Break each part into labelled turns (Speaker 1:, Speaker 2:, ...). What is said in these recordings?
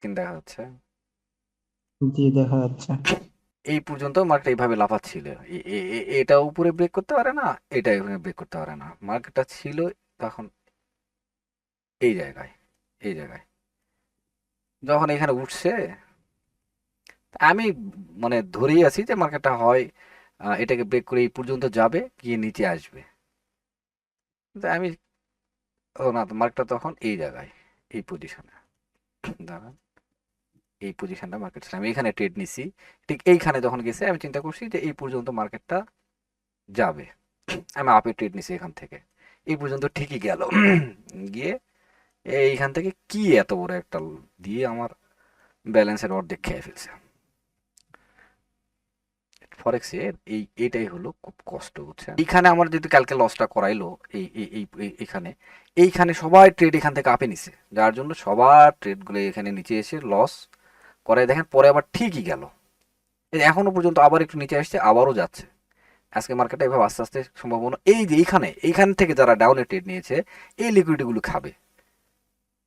Speaker 1: Screen দেখা যাচ্ছে।
Speaker 2: জি দেখা যাচ্ছে।
Speaker 1: এই পর্যন্ত মার্কেট এইভাবে লাফাচ্ছিল। এ- এ- এটা উপরে ব্রেক করতে পারে না এটা এখানে ব্রেক করতে পারে না। মার্কেটটা ছিল তখন এই জায়গায় এই জায়গায়। যখন এখানে উঠছে আমি মানে ধরেই আছি যে মার্কেটটা হয় এটাকে ব্রেক করে এই পর্যন্ত যাবে গিয়ে নিচে আসবে। আমি ও না মার্কেটটা তখন এই জায়গায় এই পজিশনে দাঁড়ান। এই পজিশনটা মার্কেট আমি এখানে ট্রেড নিছি। ঠিক এইখানে যখন গেছে, আমি চিন্তা করছি যে এই পর্যন্ত মার্কেটটা যাবে। আমি আপে ট্রেড নিছি এখান থেকে। এই পর্যন্ত ঠিকই গেল। গিয়ে এইখান থেকে কি এত বড় একটা দিয়ে আমার ব্যালেন্সের অর্ধেক খেয়ে ফেলছে। ফরেক্সের এই, এটাই হলো খুব কষ্ট, বুঝছেন? এইখানে আমার যদি কালকে লসটা করাইলো, এই, এই- এইখানে এইখানে সবাই ট্রেড এখান থেকে আপে নিছে। যার জন্য সবার ট্রেডগুলো এখানে নিচে এসে লস করাই দেখেন, পরে আবার ঠিকই গেল। এই যে এখনও পর্যন্ত আবার একটু নিচে আসছে, আবারও যাচ্ছে। আজকে মার্কেটে এভাবে আস্তে আস্তে সম্ভাবনা, এই যে এইখানে, এইখান থেকে যারা ডাউনে ট্রেড নিয়েছে, এই লিকুইডিটিগুলো খাবে।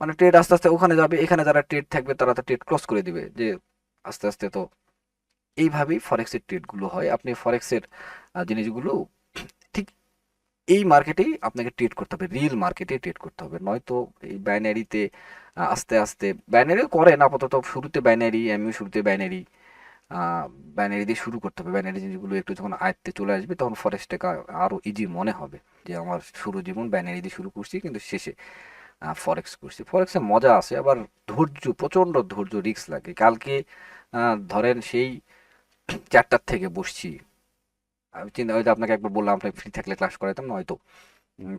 Speaker 1: মানে ট্রেড আস্তে আস্তে ওখানে যাবে, এখানে যারা ট্রেড থাকবে, তারা তো ট্রেড ক্রস করে দিবে যে আস্তে আস্তে তো এইভাবেই ফরেক্সের ট্রেডগুলো হয়। আপনি ফরেক্সের জিনিসগুলো এই মার্কেটেই আপনাকে ট্রেড করতে হবে রিয়েল মার্কেটে ট্রেড করতে হবে। নয়তো এই বাইনারিতে আস্তে আস্তে বাইনারি করেন আপাতত, শুরুতে বাইনারি আমিও শুরুতে বাইনারি বাইনারি দিয়ে শুরু করতে হবে। বাইনারি জিনিসগুলো একটু যখন আয়ত্তে চলে আসবে, তখন ফরেক্সটাকে আরও ইজি মনে হবে যে আমার শুরু জীবন বাইনারি দিয়ে শুরু করছি, কিন্তু শেষে ফরেক্স করছি। ফরেক্সে মজা আছে, আবার ধৈর্য, প্রচণ্ড ধৈর্য রিক্স লাগে। কালকে ধরেন সেই চারটার থেকে বসছি আমি চিন্তা যে আপনাকে একবার বললাম আপনি ফ্রি থাকলে ক্লাস করাইতাম না হয়তো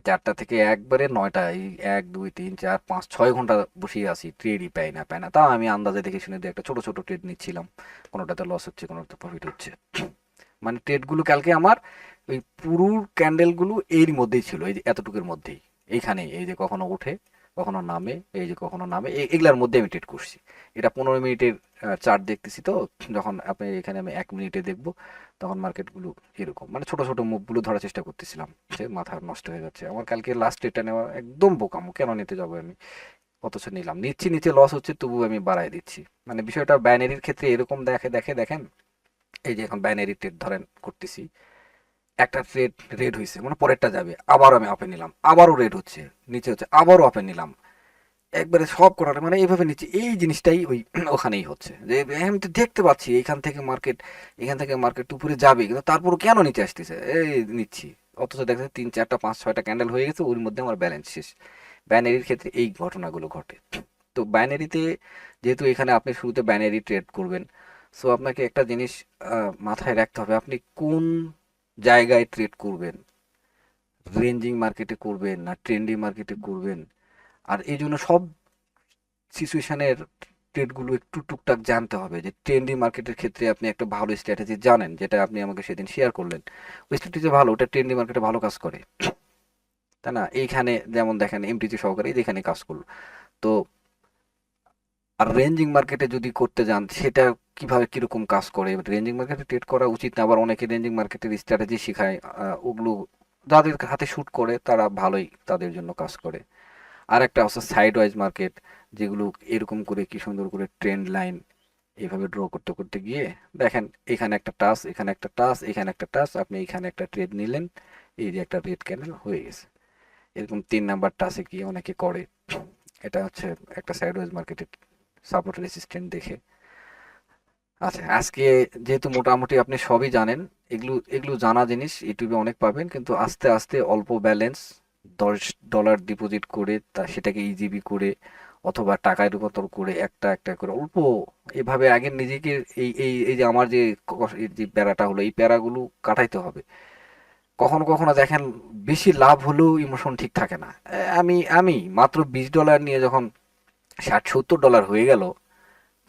Speaker 1: চারটা থেকে একবারে নয়টা, এই এক, দুই, তিন, চার, পাঁচ, ছয় ঘণ্টা বসিয়ে আছি ট্রেডই পাই না পাই না। তাও আমি আন্দাজে দেখে শুনে দিয়ে একটা ছোট ছোট ট্রেড নিচ্ছিলাম। কোনোটাতে লস হচ্ছে, কোনোটাতে প্রফিট হচ্ছে। মানে ট্রেডগুলো কালকে আমার ওই পুরো ক্যান্ডেলগুলো এর মধ্যেই ছিল, এই যে এতটুকুর মধ্যেই। এইখানে এই যে কখনো ওঠে। কখনো নামে, এই যে কখনো নামে এগুলার মধ্যে আমি ট্রেড করছি। এটা পনেরো মিনিটের চার্ট দেখতেছি তো, যখন আপনি এখানে আমি এক মিনিটে দেখব, তখন মার্কেটগুলো এরকম। মানে ছোট ছোট মুভগুলো ধরার চেষ্টা করতেছিলাম, যে মাথা নষ্ট হয়ে যাচ্ছে। আমার কালকে লাস্ট এটা নেওয়া একদম বোকামো, কেন নিতে যাব আমি? অথচ নিলাম। নিচ্ছি নিচে লস হচ্ছে তবু আমি বাড়াই দিচ্ছি। মানে বিষয়টা ব্যানারির ক্ষেত্রে এরকম দেখে দেখে, দেখেন, এই যে এখন ব্যানারি ট্রেড ধরেন করতেছি। একটা ট্রেড রেড হয়েছে মানে পরেরটা যাবে। আবার আমি আপে নিলাম, আবারও রেড হচ্ছে, নিচে হচ্ছে, আবারও আপে নিলাম। একবারে সব করার মানে এইভাবে নিচ্ছে, এই জিনিসটাই ওই ওখানেই হচ্ছে। যে আমি তো দেখতে পাচ্ছি এখান থেকে মার্কেট এখান থেকে মার্কেট উপরে যাবে, কিন্তু তারপরও কেন নিচে আসতেছে? এই নিচ্ছি। অথচ দেখা তিন, চারটা, পাঁচ, ছয়টা ক্যান্ডেল হয়ে গেছে, ওর মধ্যে আমার ব্যালেন্স শেষ। ব্যানারির ক্ষেত্রে এই ঘটনাগুলো ঘটে। তো ব্যানারিতে যেহেতু এখানে আপনি শুরুতে ব্যানারি ট্রেড করবেন সো আপনাকে একটা জিনিস মাথায় রাখতে হবে, আপনি কোন জায়গায় ট্রেড করবেন রেঞ্জিং মার্কেটে করবেন না ট্রেন্ডিং মার্কেটে করবেন। আর এই জন্য সব সিচুয়েশনের ট্রেডগুলো একটু টুকটাক জানতে হবে যে ট্রেন্ডিং মার্কেটের ক্ষেত্রে আপনি একটা ভালো স্ট্র্যাটেজি জানেন, যেটা আপনি আমাকে সেদিন শেয়ার করলেন। ওই স্ট্র্যাটেজি ভালো, ওটা ট্রেন্ডিং মার্কেটে ভালো কাজ করে। তাই না? এইখানে যেমন দেখেন এমটিজি সহকারে যেখানে কাজ করল। তো আর রেঞ্জিং মার্কেটে যদি করতে যান, সেটা কীভাবে কীরকম কাজ করে? রেঞ্জিং মার্কেটে ট্রেড করা উচিত না, আবার অনেকে রেঞ্জিং মার্কেটের স্ট্র্যাটেজি শেখায় ওগুলো যাদের হাতে শ্যুট করে, তারা ভালোই তাদের জন্য কাজ করে। আর একটা হচ্ছে সাইড ওয়াইজ মার্কেট যেগুলো এরকম করে কি সুন্দর করে ট্রেন্ড লাইন এইভাবে ড্র করতে করতে গিয়ে দেখেন এখানে একটা টাচ এখানে একটা টাচ এখানে একটা টাচ আপনি এখানে একটা ট্রেড নিলেন, এই যে একটা রেড ক্যান্ডেল হয়ে গেছে। এরকম তিন নাম্বার টাচে গিয়ে অনেকে করে। এটা হচ্ছে একটা সাইড ওয়াইজ মার্কেটের সাপোর্ট রেসিস্ট্যান্ট দেখে। আচ্ছা আজকে যেহেতু মোটামুটি আপনি সবই জানেন, এগুলো এগুলো জানা জিনিস, ইউটিউবে অনেক পাবেন, কিন্তু আস্তে আস্তে অল্প ব্যালেন্স দশ ডলার ডিপোজিট করে তা, সেটাকে ইজিবি করে, অথবা টাকায় রূপান্তর করে একটা একটা করে, অল্প এভাবে আগে নিজেকে এই এই এই যে আমার যে যে প্যারাটা হলো, এই প্যারাগুলো কাটাইতে হবে। কখনো কখনো দেখেন বেশি লাভ হলেও ইমোশন ঠিক থাকে না। আমি আমি মাত্র বিশ ডলার নিয়ে যখন ষাট, সত্তর ডলার হয়ে গেল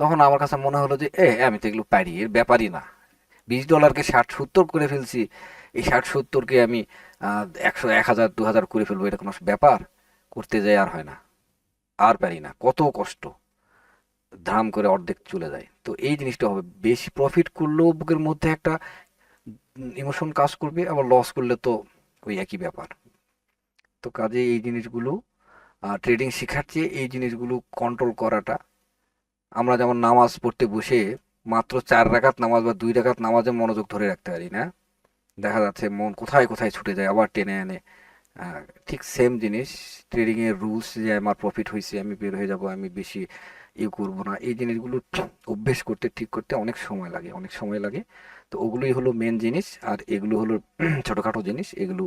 Speaker 1: তখন আমার কাছে মনে হলো যে এ আমি তো এগুলো পারি, এর ব্যাপারই না। বিশ ডলারকে ষাট সত্তর করে ফেলছি, এই ষাট সত্তরকে আমি একশো, এক হাজার, দু হাজার করে ফেলব, এটা কোনো ব্যাপার? করতে যাই আর হয় না। আর পারি না, কত কষ্ট। ধাম করে অর্ধেক চলে যায়। তো এই জিনিসটা হবে। বেশি প্রফিট করলেও বুকের মধ্যে একটা ইমোশন কাজ করবে, আবার লস করলে তো ওই একই ব্যাপার। তো কাজে এই জিনিসগুলো ট্রেডিং শেখার চেয়ে এই জিনিসগুলো কন্ট্রোল করাটা আমরা যেমন নামাজ পড়তে বসে মাত্র চার রাকাত নামাজ বা দুই রাকাত নামাজে মনোযোগ ধরে রাখতে পারি না। দেখা যাচ্ছে মন কোথায় কোথায় ছুটে যায়, আবার টেনে আনে ঠিক সেম জিনিস ট্রেডিং এর রুলস যে আমার প্রফিট হয়েছে আমি বের হয়ে যাব, আমি বেশি ইয়ে করব না, এই জিনিসগুলো অভ্যেস করতে, ঠিক করতে অনেক সময় লাগে, অনেক সময় লাগে। তো ওগুলোই হলো মেন জিনিস, আর এগুলো হলো ছোটোখাটো জিনিস, এগুলো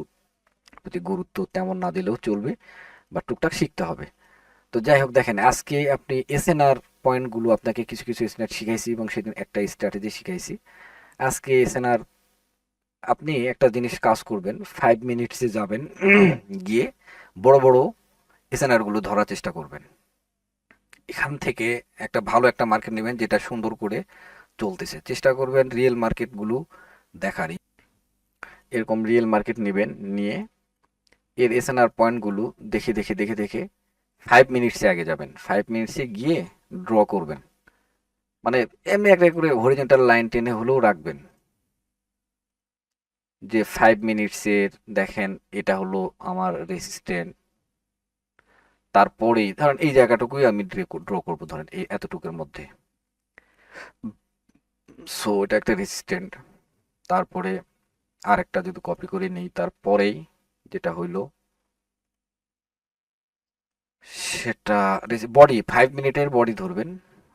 Speaker 1: প্রতি গুরুত্ব তেমন না দিলেও চলবে, বা টুকটাক শিখতে হবে। তো যাই হোক, দেখেন, আজকে আপনি এসএনআর পয়েন্টগুলো আপনাকে কিছু কিছু এসএনআর শিখাইছি এবং সেদিন একটা স্ট্র্যাটেজি শিখাইছি। আজকে এসএনআর আপনি একটা জিনিস কাজ করবেন ফাইভ মিনিটসে যাবেন, গিয়ে বড় বড় এসএনআরগুলো ধরার চেষ্টা করবেন। এখান থেকে একটা ভালো একটা মার্কেট নেবেন যেটা সুন্দর করে চলতেছে। চেষ্টা করবেন রিয়েল মার্কেটগুলো দেখারই। এরকম রিয়েল মার্কেট নেবেন, নিয়ে এর এসএনআর পয়েন্টগুলো দেখে দেখে দেখে দেখে ফাইভ মিনিটসে আগে যাবেন। ফাইভ মিনিটসে গিয়ে ড্র করবেন। মানে এমনি একটা করে হরিজেন্টাল লাইন টেনে হলেও রাখবেন। যে ফাইভ মিনিটসের দেখেন এটা হলো আমার রেসিস্ট্যান্ট তারপরেই, ধরেন এই জায়গাটুকুই আমি ড্র করব ধরেন এই এতটুকুর মধ্যে। সো এটা একটা রেসিস্ট্যান্ট তারপরে আরেকটা যদি কপি করে নিই, তারপরেই যেটা হইল সেটা বডি ফাইভ মিনিটের বডি ধরবেন,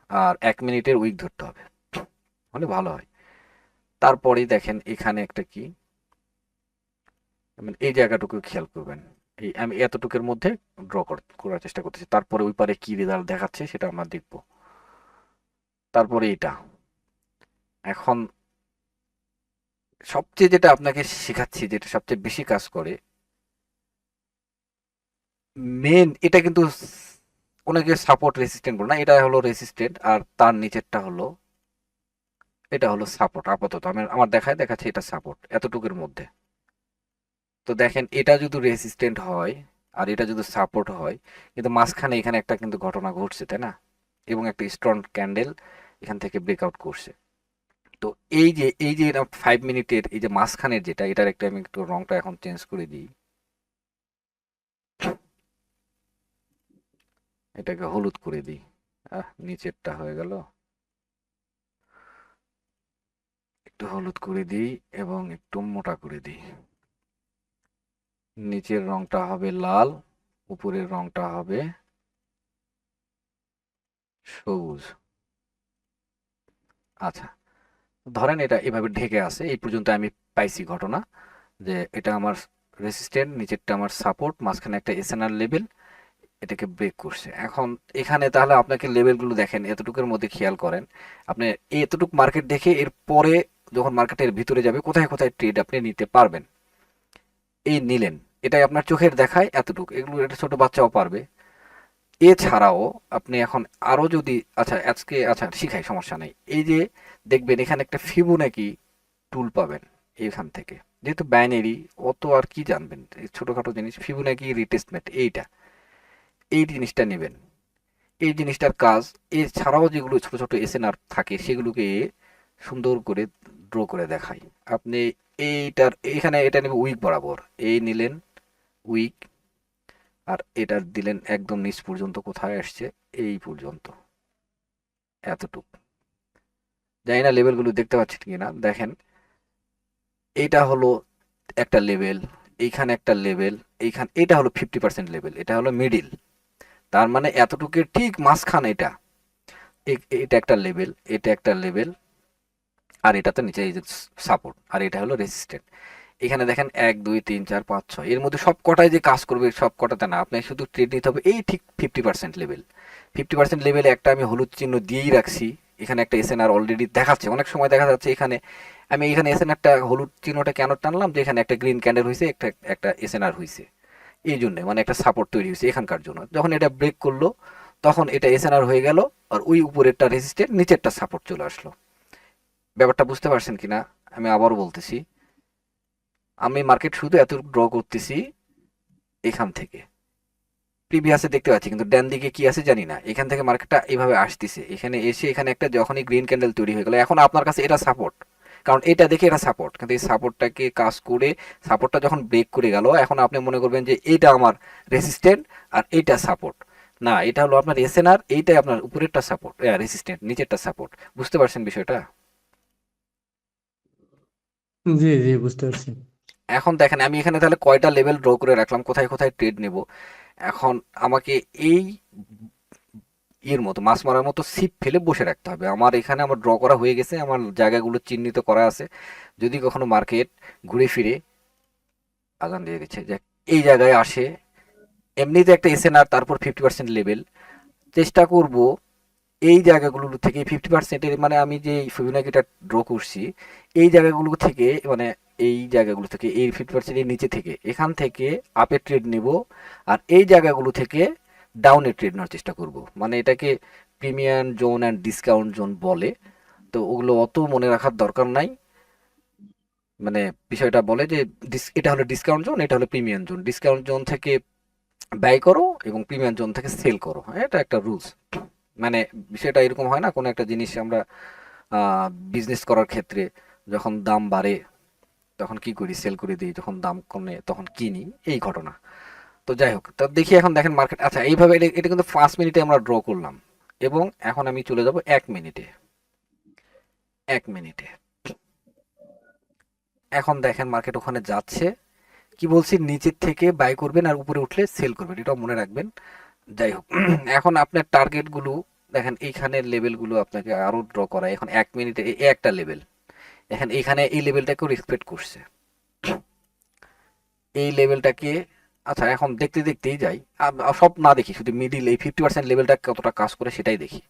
Speaker 1: আর এক মিনিটের উইক ধরতে হবে। হলে ভালো হয়। তারপরেই দেখেন এখানে একটা কি? মানে এই জায়গাটুকু খেয়াল করবেন। এই আমি এতটুকুর মধ্যে ড্র করার চেষ্টা করতেছি। তারপরে ওই পারে কি রেজাল্ট দেখাচ্ছে সেটা আমরা দেখব। তারপরে এটা। এখন সবচেয়ে যেটা আপনাকে শেখাচ্ছি, যেটা সবচেয়ে বেশি কাজ করে মেন এটা কিন্তু অনেকে সাপোর্ট রেসিস্ট্যান্ট বলে না, এটা হলো রেসিস্ট্যান্ট আর তার নিচেরটা হলো, এটা হলো সাপোর্ট আপাতত। আমি, আমার দেখায় দেখাচ্ছে এটা সাপোর্ট এতটুকুর মধ্যে। তো দেখেন, এটা যদি রেসিস্ট্যান্ট হয় আর এটা যদি সাপোর্ট হয়, কিন্তু মাঝখানে এখানে একটা কিন্তু ঘটনা ঘটছে, তাই না? এবং একটা স্ট্রং ক্যান্ডেল এখান থেকে ব্রেকআউট করছে। তো এই যে এই যে ফাইভ মিনিটের এই যে মাঝখানের যেটা, এটার একটা আমি একটু রংটা এখন চেঞ্জ করে দিই। এটাকে হলুদ করে দিই। আহ, নিচেরটা হয়ে গেল। একটু হলুদ করে দিই এবং একটু মোটা করে দিই। নিচের রংটা হবে লাল, উপরের রংটা হবে সবুজ। আচ্ছা ধরেন এটা এভাবে ঢেকে আছে, এই পর্যন্ত আমি পাইছি ঘটনা যে এটা আমার রেসিস্ট্যান্ট নিচেরটা আমার সাপোর্ট মাঝখানে একটা এসএনআর লেভেল এটাকে ব্রেক করছে। এখন এখানে তাহলে আপনাকে লেভেলগুলো দেখেন, এতটুকুর মধ্যে খেয়াল করেন। আপনি এতটুকু মার্কেট দেখে এর পরে যখন মার্কেটের ভিতরে যাবে, কোথায় কোথায় ট্রেড আপনি নিতে পারবেন? এই নিলেন। এটাই আপনার চোখের দেখায় এতটুকু। এগুলো একটা ছোট বাচ্চাও পারবে। এছাড়াও আপনি এখন আরও যদি আচ্ছা আজকে আচ্ছা শিখাই, সমস্যা নেই। এই যে দেখবেন, এখানে একটা ফিবু নাকি টুল পাবেন এইখান থেকে। যেহেতু বাইনারি অত আর কি জানবেন? ছোটখাটো জিনিস ফিবোনাকি রিটেস্টমেন্ট এইটা। এই জিনিসটা নেবেন। এই জিনিসটার কাজ, এছাড়াও যেগুলো ছোট ছোট এসএনআর থাকে, সেগুলোকে সুন্দর করে ড্র করে দেখাই। আপনি এইটার, এখানে এটা নেবে উইক বরাবর। এই নিলেন উইক আর এটা দিলেন একদম নিচ পর্যন্ত, কোথায় আসছে? এই পর্যন্ত। এতটুক। জানি না লেভেলগুলো দেখতে পাচ্ছেন কিনা? দেখেন। এইটা হলো একটা লেভেল এইখানে একটা লেভেল এইখান, এটা হলো ফিফটি পার্সেন্ট লেভেল এটা হলো মিডিল তার মানে এতটুকুর ঠিক মাঝখান এটা। এটা একটা লেভেল, এটা একটা লেভেল, আর এটা তো নিচে এই যে সাপোর্ট, আর এটা হলো রেসিস্ট্যান্ট এখানে দেখেন এক, দুই, তিন, চার, পাঁচ, ছয়, এর মধ্যে সব কটাই যে কাজ করবে সব কটাতে না, আপনি শুধু ট্রেড নিতে হবে, এই ঠিক fifty percent level fifty percent লেভেলে একটা আমি হলুদ চিহ্ন দিয়েই রাখছি, এখানে একটা এস এসএনআর অলরেডি দেখাচ্ছে, অনেক সময় দেখা যাচ্ছে এখানে, আমি এখানে এস এসএনআরটা হলুদ চিহ্নটা কেন টানলাম, যে এখানে একটা গ্রিন ক্যান্ডেল হয়েছে একটা একটা এসএনআর হয়েছে এই জন্য মানে একটা সাপোর্ট তৈরি হয়েছে এখানকার জন্য। যখন এটা ব্রেক করল, তখন এটা এসএনআর হয়ে গেল, আর ওই উপরেরটা রেজিস্ট্যান্ট নিচেরটা সাপোর্ট চলে আসলো। ব্যাপারটা বুঝতে পারছেন কিনা? আমি আবারও বলতেছি, আমি মার্কেট শুধু এত ড্র করতেছি এখান থেকে। প্রিভিয়াসে দেখতে পাচ্ছি, কিন্তু ডান দিকে কি আছে জানি না। এখান থেকে মার্কেটটা এইভাবে আসতেছে। এখানে এসে এখানে একটা যখনই গ্রিন ক্যান্ডেল তৈরি হয়ে গেল, এখন আপনার কাছে এটা সাপোর্ট কারণ এটা দেখে এটা সাপোর্ট কিন্তু এই সাপোর্টটাকে কাজ করে সাপোর্টটা যখন ব্রেক করে গেল এখন আপনি মনে করবেন যে এইটা আমার রেসিস্ট্যান্ট আর এইটা সাপোর্ট না এটা হলো আপনার এসএনআর এইটাই আপনার উপরেরটা সাপোর্ট রেসিস্ট্যান্ট নিচেরটা সাপোর্ট বুঝতে পারছেন বিষয়টা?
Speaker 3: জি জি বুঝতে পারছি।
Speaker 1: এখন দেখেন আমি এখানে তাহলে কয়টা লেভেল ড্র করে রাখলাম কোথায় কোথায় ট্রেড নেব? এখন আমাকে এই এর মতো, মাছ মারার মতো সিপ ফেলে বসে রাখতে হবে। আমার এখানে আমার ড্র করা হয়ে গেছে, আমার জায়গাগুলো চিহ্নিত করা আছে। যদি কখনো মার্কেট ঘুরে ফিরে, আজান দিয়ে দিচ্ছে। যে এই জায়গায় আসে। এমনিতে একটা এসএনআর তারপর ফিফটি পার্সেন্ট লেভেল চেষ্টা করব এই জায়গাগুলো থেকে ফিফটি পার্সেন্টের মানে আমি যে ফিবোনাকিটা ড্র করছি, এই জায়গাগুলো থেকে মানে এই জায়গাগুলো থেকে, এই ফিফটি পার্সেন্টের নিচে থেকে, এখান থেকে আপে ট্রেড নেব। আর এই জায়গাগুলো থেকে ডাউনে ট্রেড নেওয়ার চেষ্টা করব। মানে এটাকে premium zone and discount zone বলে। তো ওগুলো অত মনে রাখার দরকার নাই। মানে বিষয়টা বলে যে এটা হলো ডিসকাউন্ট জোন এটা হলো প্রিমিয়াম জোন ডিসকাউন্ট জোন থেকে ব্যয় করো এবং প্রিমিয়াম জোন থেকে সেল করো। হ্যাঁ, এটা একটা রুলস মানে বিষয়টা এরকম হয় না কোনো একটা জিনিস আমরা বিজনেস করার ক্ষেত্রে যখন দাম বাড়ে তখন কি করি? সেল করে দিই। যখন দাম কমে তখন কিনি। এই ঘটনা। তো যাই হোক, তো দেখি এখন দেখেন মার্কেট আচ্ছা এইভাবে এটা এটা কিন্তু পাঁচ মিনিটে আমরা ড্র করলাম এবং এখন আমি চলে যাব এক মিনিটে এক মিনিটে এখন দেখেন মার্কেট ওখানে যাচ্ছে। কি বলছি? নিচের থেকে বাই করবেন আর উপরে উঠলে সেল করবেন, এটাও মনে রাখবেন। যাই হোক, এখন আপনার টার্গেটগুলো দেখেন এইখানের লেভেলগুলো আপনাকে আরও ড্র করা এখন এক মিনিটে একটা লেভেল এখন এইখানে এই লেভেলটাকেও রেসপেক্ট করছে। এই লেভেলটাকে আচ্ছা এখন দেখতে দেখতেই যাই। সব না দেখি, শুধু মিডিল এই ফিফটি পার্সেন্ট লেভেলটা কতটা কাজ করে সেটাই দেখি।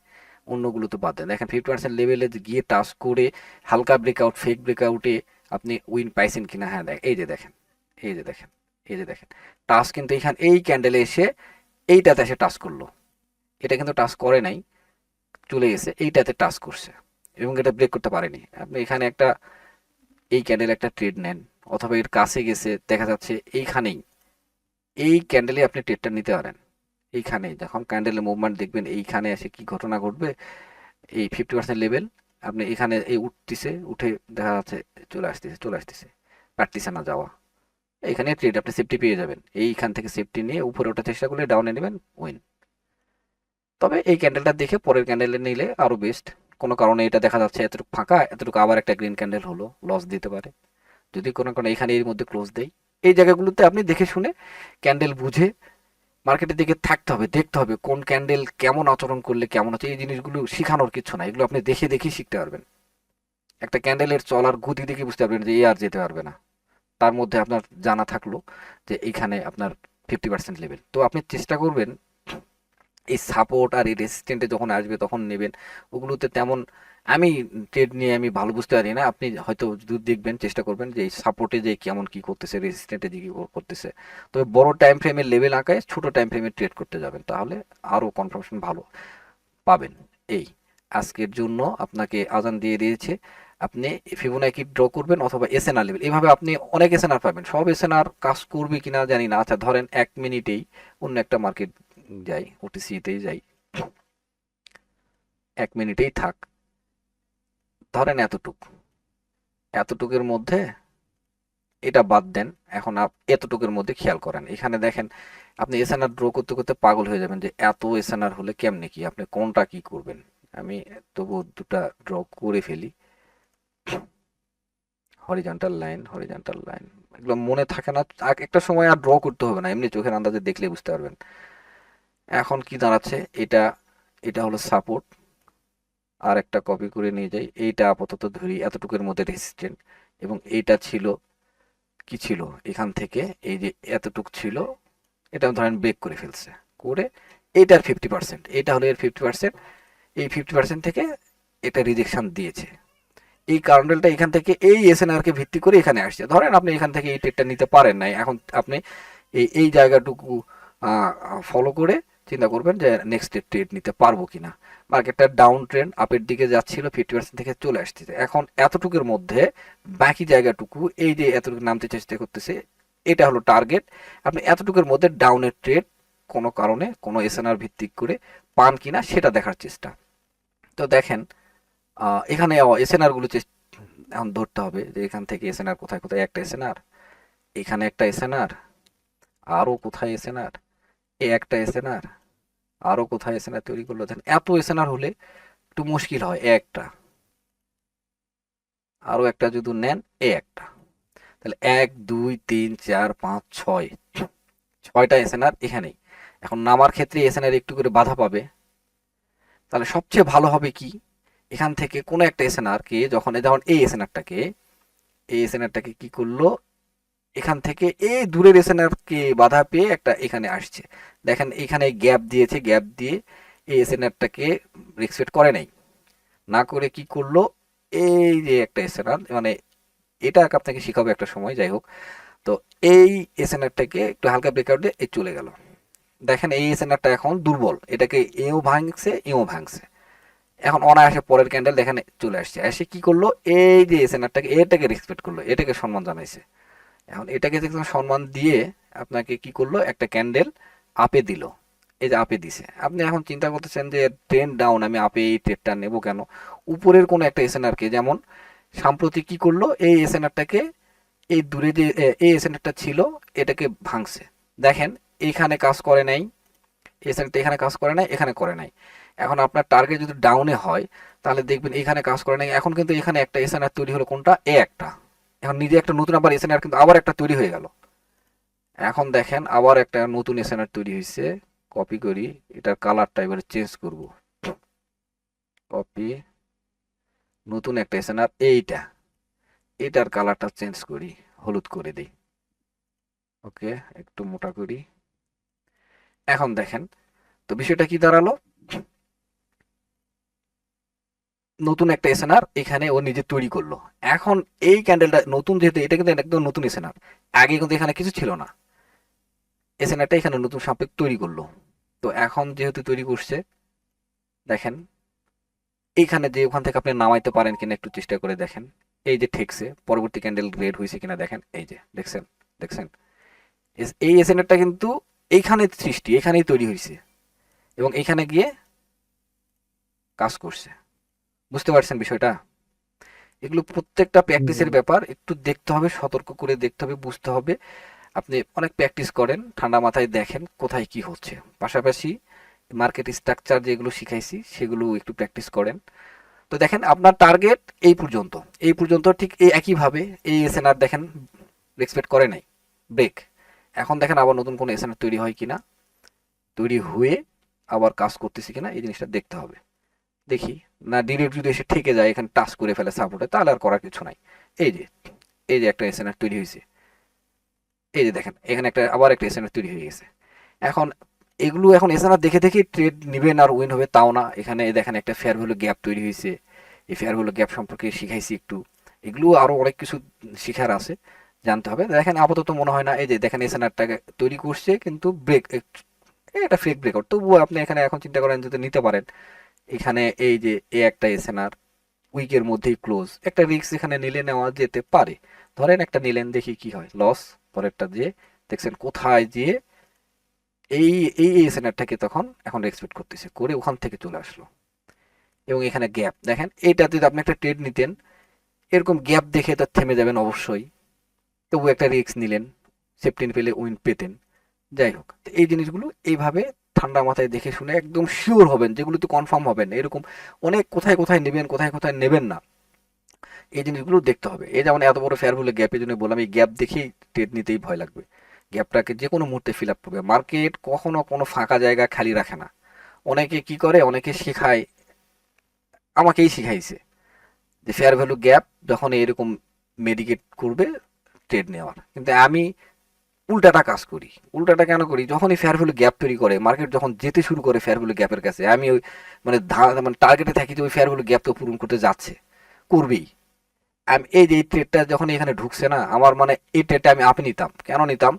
Speaker 1: অন্যগুলো তো বাদ দেন। দেখেন ফিফটি পার্সেন্ট লেভেলে গিয়ে টাচ করে হালকা ব্রেকআউট ফেক ব্রেকআউটে আপনি উইন পাইছেন কিনা? হ্যাঁ দেখ, এই যে দেখেন, এই যে দেখেন, এই যে দেখেন। টাচ কিন্তু এইখান, এই ক্যান্ডেলে এসে এইটাতে এসে টাচ করল। এটা কিন্তু টাচ করে নাই, চলে গেছে, এইটাতে টাচ করছে এবং এটা ব্রেক করতে পারেনি। আপনি এখানে একটা, এই ক্যান্ডেল একটা ট্রেড নেন, অথবা এর কাছে গেছে, দেখা যাচ্ছে এইখানেই এই ক্যান্ডেলে আপনি ট্রেডটা নিতে পারেন। এইখানে যখন ক্যান্ডেলের মুভমেন্ট দেখবেন, এইখানে এসে কি ঘটনা ঘটবে, এই ফিফটি পার্সেন্ট লেভেল আপনি এখানে এই উঠতেছে, উঠে দেখা যাচ্ছে, চলে আসতেছে চলে আসতেছে, পারতেছে না যাওয়া। এইখানে ট্রেড আপনি সেফটি পেয়ে যাবেন। এইখান থেকে সেফটি নিয়ে উপরে ওঠার চেষ্টা করলে ডাউনে নেবেন উইন তবে এই ক্যান্ডেলটা দেখে পরের ক্যান্ডেলে নিলে আরও বেস্ট কোনো কারণে এটা দেখা যাচ্ছে এতটুকু ফাঁকা, এতটুকু আবার একটা গ্রিন ক্যান্ডেল হলো লস দিতে পারে। যদি কোনো কারণে এখানে এর মধ্যে ক্লোজ দেয় এই জায়গাগুলোতে আপনি দেখে শুনে ক্যান্ডেল বুঝে মার্কেটের দিকে থাকতে হবে, দেখতে হবে কোন ক্যান্ডেল কেমন আচরণ করলে কেমন আছে, এই জিনিসগুলো শেখানোর কিছু না এগুলো আপনি দেখে দেখে শিখতে পারবেন। একটা ক্যান্ডেলের চলার গতি দেখে বুঝতে পারবেন যে এ আর যেতে পারবে না। তার মধ্যে আপনার জানা থাকল যে এইখানে আপনার ফিফটি পার্সেন্ট লেভেল তো আপনি চেষ্টা করবেন, এই সাপোর্ট আর এই রেসিস্ট্যান্টে যখন আসবে তখন নেবেন, ওগুলোতে তেমন আমি ট্রেড নিয়ে আমি ভালো বুঝতে পারি না। আপনি হয়তো যদি দেখবেন, চেষ্টা করবেন যে সাপোর্টে যে কেমন কি করতেছে রেসিস্ট্যান্টে যে কি করতেছে। তবে বড় টাইম ফ্রেমের লেভেল আঁকায় ছোট টাইম ফ্রেমে ট্রেড করতে যাবেন, তাহলে আরও কনফার্মেশন ভালো পাবেন। এই আজকের জন্য আপনাকে আজান দিয়ে দিয়েছে, আপনি ফিবোনাকি ড্র করবেন অথবা এসএনআর লেভেল এভাবে আপনি অনেক এসএনআর পাবেন। সব এসএনআর কাজ করবে কিনা জানি না। আচ্ছা ধরেন এক মিনিটেই অন্য একটা মার্কেট যাই ওটিসিতেই যাই। এক মিনিটেই থাক। ধরেন এতটুক। এতটুকের মধ্যে এটা বাদ দেন। এখন এতটুকুর মধ্যে খেয়াল করেন। এখানে দেখেন, আপনি এসএনআর ড্র করতে করতে পাগল হয়ে যাবেন যে এত এসএনআর হলে কেমনে কি? আপনি কোনটা কি করবেন? আমি তবু দুটা ড্র করে ফেলি। হরিজন্টাল লাইন হরিজন্টাল লাইন এগুলো মনে থাকে না। একটা সময় আর ড্র করতে হবে না। এমনি চোখের আন্দাজে দেখলে বুঝতে পারবেন। এখন কি দাঁড়াচ্ছে? এটা এটা হলো সাপোর্ট আর একটা কপি করে নিয়ে যাই। এইটা আপাতত ধরি, এতটুকুর মধ্যে রেসিস্ট্যান্ট এবং এইটা ছিল, কি ছিল? এখান থেকে এই যে এতটুক ছিল, এটা ধরেন ব্রেক করে ফেলছে। করে এইটার ফিফটি পার্সেন্ট এইটা হলো এর ফিফটি পার্সেন্ট এই ফিফটি পার্সেন্ট থেকে এটা রিজেকশন দিয়েছে। এই কার্নেলটা এখান থেকে এই এসএনআর কে ভিত্তি করে এখানে আসছে। ধরেন আপনি এখান থেকে এই ট্রেডটা নিতে পারেন নাই। এখন আপনি এই এই জায়গাটুকু ফলো করে চিন্তা করবেন যে নেক্সট ট্রেড নিতে পারব কিনা। মার্কেটটা ডাউন ট্রেন্ড আপের দিকে যাচ্ছিল ফিফটি পার্সেন্ট থেকে চলে আসতেছে। এখন এতটুকুর মধ্যে বাকি জায়গাটুকু, এই যে এতটুকু নামতে চেষ্টা করতেছে, এটা হলো টার্গেট আপনি এতটুকুর মধ্যে ডাউনের ট্রেড কোনো কারণে, কোনো এসএনআর ভিত্তিক করে পান কিনা, সেটা দেখার চেষ্টা। তো দেখেন এখানে এসএনআরগুলো চেস- এখন ধরতে হবে যে এখান থেকে এসএনআর কোথায় কোথায় একটা এসএনআর এখানে একটা এসএনআর আরও কোথায় এসএনআর এ একটা এসএনআর, আরও কোথায় এসএনআর তৈরি করল দেখেন এত এসএনআর হলে একটু মুশকিল হয়, এ একটা। আরও একটা যদি নেন, এ একটা। তাহলে এক, দুই, তিন, চার, পাঁচ, ছয়। ছয়টা এসএনআর এখানেই। এখন নামার ক্ষেত্রে এসএনআর একটু করে বাধা পাবে। তাহলে সবচেয়ে ভালো হবে কি? এখান থেকে কোনো একটা এসএনআর কে যখন যেমন এই এসএনআরটাকে এই এসএনআরটাকে কি করল? এখান থেকে এই দূরের এসএনআর কে বাধা পেয়ে একটা এখানে আসছে। দেখেন, এখানে গ্যাপ দিয়েছে, গ্যাপ দিয়ে এই এসএনআরটাকে রেসপেক্ট করে নাই। না করে কি করল? এই যে একটা এসএনআর মানে এটা আপনাকে শিখাবে একটা সময়, যাই হোক। তো এই এসএনআরটাকে একটু হালকা ব্রেকআউট দিয়ে এই চলে গেল। দেখেন, এই এসএনআরটা এখন দুর্বল। এটাকে এও ভাঙছে এও ভাঙছে। এখন অনায়াসে পরের ক্যান্ডেল দেখেন চলে আসছে। এসে কি করল? এই যে এসএনআরটাকে এটাকে রেসপেক্ট করল, এটাকে সম্মান জানাইছে। এখন এটাকে দেখলাম সম্মান দিয়ে আপনাকে কি করল? একটা ক্যান্ডেল আপে দিল। এই যে আপে দিছে। আপনি এখন চিন্তা করতেছেন যে ট্রেন ডাউন আমি আপে এই ট্রেডটা নেব কেন? উপরের কোনো একটা এসএনআর কে যেমন সাম্প্রতিক কি করল? এই এসএনআরটাকে এই দূরে যে এই এসএনআরটা ছিল, এটাকে ভাঙছে। দেখেন এইখানে কাজ করে নাই। এসএনআরটা এখানে কাজ করে নাই, এখানে করে নাই। এখন আপনার টার্গেট যদি ডাউনে হয়, তাহলে দেখবেন এখানে কাজ করে নাই। এখন কিন্তু এখানে একটা এসএনআর তৈরি হলো কোনটা? এ একটা। এখন নিজে একটা নতুন আবার এসএনআর কিন্তু আবার একটা তৈরি হয়ে গেল। এখন দেখেন আবার একটা নতুন এসএনআর তৈরি হয়েছে। কপি করি, এটার কালারটা এবারে চেঞ্জ করব। কপি নতুন একটা এসএনআর এইটা। এটার কালারটা চেঞ্জ করি, হলুদ করে দিই। ওকে একটু মোটা করি। এখন দেখেন, তো বিষয়টা কি দাঁড়াল? নতুন একটা এসএনআর এখানে ও নিজে তৈরি করল। এখন এই ক্যান্ডেলটা নতুন যেহেতু, এটা কিন্তু একদম নতুন এসএনআর আগে কিন্তু এখানে কিছু ছিল না। এসএনআরটা এখানে নতুন সাপেক্ষ তৈরি করল। তো এখন যেহেতু তৈরি করছে, দেখেন এইখানে যে ওখান থেকে আপনি নামাইতে পারেন কিনা একটু চেষ্টা করে দেখেন। এই যে ঠেকছে, পরবর্তী ক্যান্ডেল রেড হয়েছে কিনা দেখেন। এই যে, দেখছেন দেখছেন। এই এসএনআরটা কিন্তু এইখানে সৃষ্টি, এখানেই তৈরি হয়েছে এবং এখানে গিয়ে কাজ করছে। বুঝতে পারছেন বিষয়টা? এগুলো প্রত্যেকটা প্র্যাকটিসের ব্যাপার একটু দেখতে হবে সতর্ক করে দেখতে হবে বুঝতে হবে। আপনি অনেক প্র্যাকটিস করেন ঠান্ডা মাথায় দেখেন কোথায় কি হচ্ছে। পাশাপাশি মার্কেট স্ট্রাকচার যেগুলো শিখাইছি সেগুলো একটু প্র্যাকটিস করেন। তো দেখেন আপনার টার্গেট এই পর্যন্ত। এই পর্যন্ত ঠিক এই একইভাবে এই এসএনআর দেখেন এক্সপেক্ট করে নাই। ব্রেক এখন দেখেন আবার নতুন কোনো এসএনআর তৈরি হয় কিনা তৈরি হয়ে আবার কাজ করতেছি কিনা এই জিনিসটা দেখতে হবে। দেখি। না ডিরেক্ট যদি এসে ঠেকে যায়, এখানে টাচ করে ফেলে সাপোর্টে তাহলে আর করার কিছু নাই। এই যে এই যে একটা এসএনআর তৈরি হয়েছে। এই যে দেখেন, এখানে একটা, আবার একটা এসএনআর তৈরি হয়ে গেছে। এখন, এগুলো এখন এসএনআর দেখে দেখে ট্রেড নেবেন আর উইন হবে তাও না। এখানে দেখেন একটা ফেয়ার ভ্যালু গ্যাপ তৈরি হয়েছে। এই ফেয়ার ভ্যালু গ্যাপ সম্পর্কে শিখাইছি একটু। এগুলো আরও অনেক কিছু শিখার আছে, জানতে হবে। দেখেন, আপাতত মনে হয় না, এই যে দেখেন এসএনআরটাকে তৈরি করছে, কিন্তু ব্রেক এটা ফেক ব্রেকআউট তবুও আপনি এখানে এখন চিন্তা করেন যদি নিতে পারেন। এখানে এই যে এ একটা এসএনআর উইকের মধ্যেই ক্লোজ একটা রিস্ক এখানে নিলে নেওয়া যেতে পারে। ধরেন একটা নিলেন, দেখি কি হয়। লস পরেরটা যে, দেখছেন কোথায় যে এই এই এসএনআরটাকে তখন এখন এক্সপেক্ট করতেছে, করে ওখান থেকে চলে আসলো। এবং এখানে গ্যাপ দেখেন, এইটা যদি আপনি একটা ট্রেড নিতেন, এরকম গ্যাপ দেখে তো থেমে যাবেন অবশ্যই। তবু একটা রিস্ক নিলেন সেফটিন পেলে উইন পেতেন। যাই হোক এই জিনিসগুলো এইভাবে ঠান্ডা মাথায় দেখে শুনে একদম শিওর হবেন যেগুলোতে কনফার্ম হবেন এরকম অনেক কোথায় কোথায় নেবেন, কোথায় কোথায় নেবেন না। এই জিনিসগুলো দেখতে হবে। এই যেমন এত বড় ফেয়ার বলে গ্যাপের জন্য বললাম, এই গ্যাপ দেখেই ট্রেড নিতেই ভয় লাগবে। গ্যাপটাকে যে কোনো মুহূর্তে ফিল আপ করবে। মার্কেট কখনো কোনো ফাঁকা জায়গা খালি রাখে না। অনেকে কি করে? অনেকে শেখায়। আমাকেই শিখাইছে যে ফেয়ার ভ্যালু গ্যাপ যখন এরকম মেডিকেট করবে ট্রেড নেওয়ার। কিন্তু আমি উল্টাটা কাজ করি। উল্টাটা কেন করি? যখনই ফেয়ার ভ্যালু গ্যাপ তৈরি করে মার্কেট যখন যেতে শুরু করে ফেয়ার ভ্যালু গ্যাপের কাছে, আমি ওই মানে মানে টার্গেটে থাকি যে ওই ফেয়ার ভ্যালু গ্যাপ তো পূরণ করতে যাচ্ছে, করবেই। আমি, এই যে এই ট্রেডটা যখন এখানে ঢুকছে না, আমার মানে এই ট্রেডটা আমি আপে নিতাম। কেন নিতাম?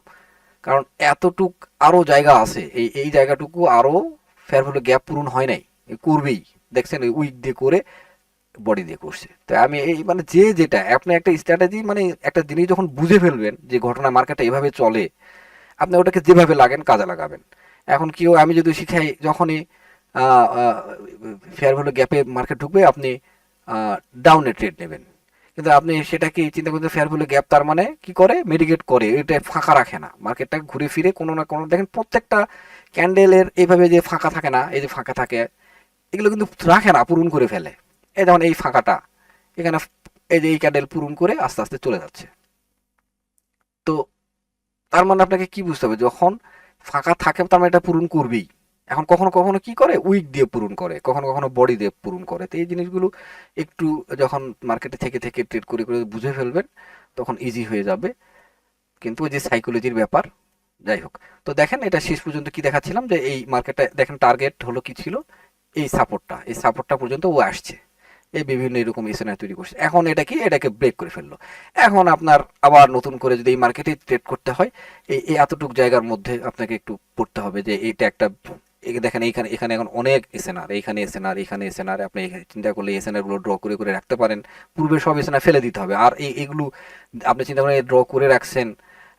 Speaker 1: কারণ এতটুক আরও জায়গা আছে, এই এই জায়গাটুকু আরও ফেয়ার ভ্যালু গ্যাপ পূরণ হয় নাই, করবেই। দেখছেন উইক দিয়ে করে বডি দিয়ে করছে। তো আমি এই মানে যে যেটা আপনি একটা স্ট্র্যাটেজি মানে একটা জিনিস যখন বুঝে ফেলবেন যে ঘটনা মার্কেটটা এভাবে চলে, আপনি ওটাকে যেভাবে লাগেন কাজে লাগাবেন। এখন কেউ, আমি যদি শিখাই যখনই ফেয়ার ভ্যালু গ্যাপে মার্কেট ঢুকবে, আপনি ডাউনে ট্রেড নেবেন। কিন্তু আপনি সেটাকে চিন্তা করতে ফেয়ার ভ্যালু গ্যাপ তার মানে কি করে? মেডিকেট করে। এটা ফাঁকা রাখে না। মার্কেটটা ঘুরে ফিরে কোনো না কোনো, দেখেন প্রত্যেকটা ক্যান্ডেলের এইভাবে যে ফাঁকা থাকে না, এই যে ফাঁকা থাকে, এগুলো কিন্তু রাখে না, পূরণ করে ফেলে। এই যেমন এই ফাঁকাটা, এখানে এই যে এই ক্যান্ডেল পূরণ করে আস্তে আস্তে চলে যাচ্ছে। তো তার মানে আপনাকে কি বুঝতে হবে? যখন ফাঁকা থাকে, তার মানে এটা পূরণ করবেই। এখন কখনো কখনো কি করে? উইক দিয়ে পূরণ করে, কখনো কখনো বডি দিয়ে পূরণ করে। তো এই জিনিসগুলো একটু যখন মার্কেটে থেকে থেকে ট্রেড করে করে বুঝে ফেলবেন, তখন ইজি হয়ে যাবে। কিন্তু ওই যে সাইকোলজির ব্যাপার, যাই হোক। তো দেখেন, এটা শেষ পর্যন্ত কি দেখাচ্ছিলাম? যে এই মার্কেটটা দেখেন টার্গেট হলো কি ছিল? এই সাপোর্টটা এই সাপোর্টটা পর্যন্ত ও আসছে। এই বিভিন্ন এরকম এসএনআই তৈরি করছে। এখন এটা কি? এটাকে ব্রেক করে ফেলল। এখন আপনার আবার নতুন করে যদি এই মার্কেটে ট্রেড করতে হয়, এই এই এতটুকু জায়গার মধ্যে আপনাকে একটু পড়তে হবে যে এটা একটা দেখেন এইখানে, এখানে এখন অনেক এসএনআর এইখানে এসএনআর এখানে এসএনআর আপনি চিন্তা করলে এসএনআরগুলো ড্র করে করে রাখতে পারেন। পূর্বে সব এসএনআর ফেলে দিতে হবে। আর এই, এগুলো আপনি চিন্তা করেন ড্র করে রাখছেন,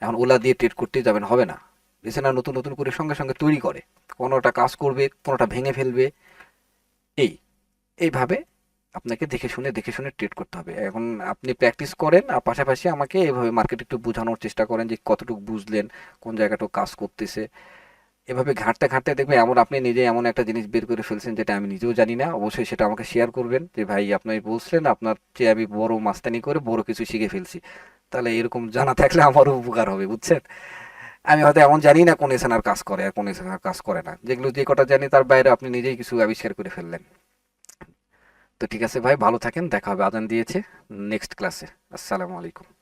Speaker 1: এখন ওলা দিয়ে ট্রেড করতে যাবেন, হবে না। এসএনআর নতুন নতুন করে সঙ্গে সঙ্গে তৈরি করে। কোনোটা কাজ করবে, কোনোটা ভেঙে ফেলবে। এই, এইভাবে আপনাকে দেখে শুনে দেখে শুনে ট্রেড করতে হবে। এখন আপনি প্র্যাকটিস করেন, আর পাশাপাশি আমাকে এভাবে মার্কেট একটু বোঝানোর চেষ্টা করেন যে কতটুকু বুঝলেন, কোন জায়গাটুকু কাজ করতেছে। এভাবে ঘাঁটতে ঘাঁটতে দেখবে এমন আপনি নিজে এমন একটা জিনিস বের করে ফেলছেন যেটা আমি নিজেও জানি না। অবশ্যই সেটা আমাকে শেয়ার করবেন যে, ভাই, আপনি বলছিলেন আপনার চেয়ে আমি বড় মাস্তানি করে বড় কিছু শিখে ফেলছি। তাহলে এরকম জানা থাকলে আমারও উপকার হবে, বুঝছেন? আমি হয়তো এমন জানি না কোন এসএনআর কাজ করে আর কোন এসএনআর কাজ করে না। যেগুলো যে কটা জানি তার বাইরে আপনি নিজেই কিছু আবিষ্কার করে ফেললেন। তো ঠিক আছে ভাই ভালো থাকেন দেখা হবে। আদান দিয়েছে। নেক্সট ক্লাসে আসসালামু আলাইকুম।